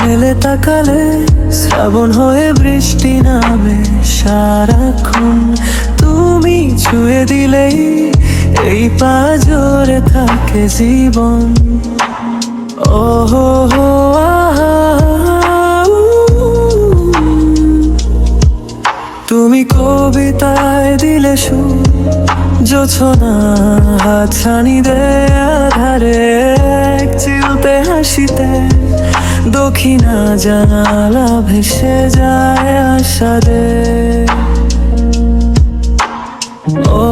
মেলে তাকালে শ্রাবণ হয়ে বৃষ্টি নামে সারাক্ষণ তুমি ছুঁয়ে দিলেই এই পাজরে থাকে জীবন ও হো। তুমি কবিতায় দিলে সুর জোছনা হাতছানি দে আধারে এক চিলতে হাসিতে দক্ষিণা জানালা ভেসে যায় আশাদে ও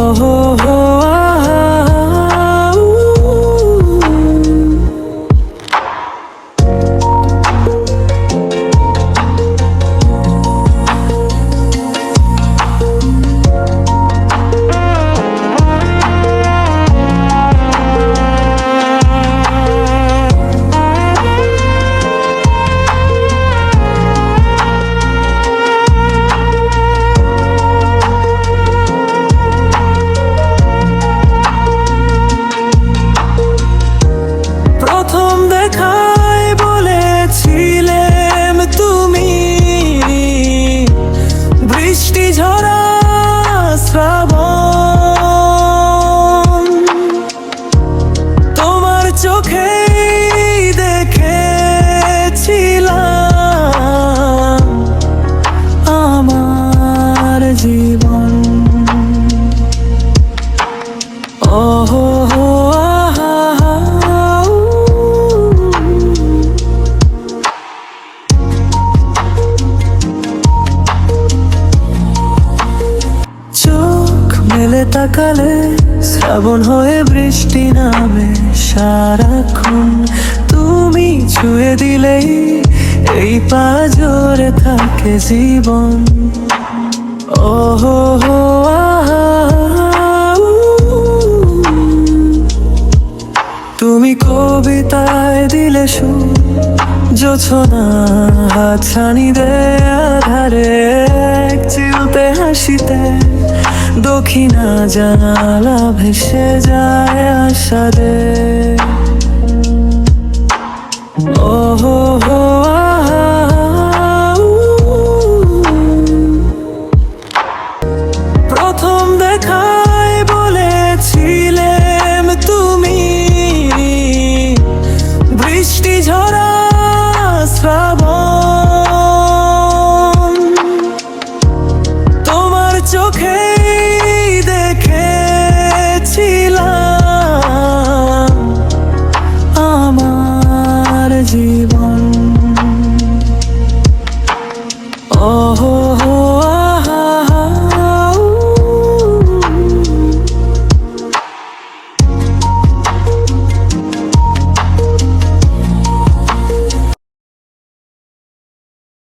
মেলে তাকালে শ্রাবণ হয়ে বৃষ্টি নামে সারাক্ষণ। তুমি ছুঁয়ে দিলেই এই পাজরে থাকে জীবন। ও তুমি কবিতায় দিলে সুর জোছনা হাতছানি দে আধারে চিলতে হাসিতে, দক্ষিণা জানালা ভেসে যায় আশাদে dream on.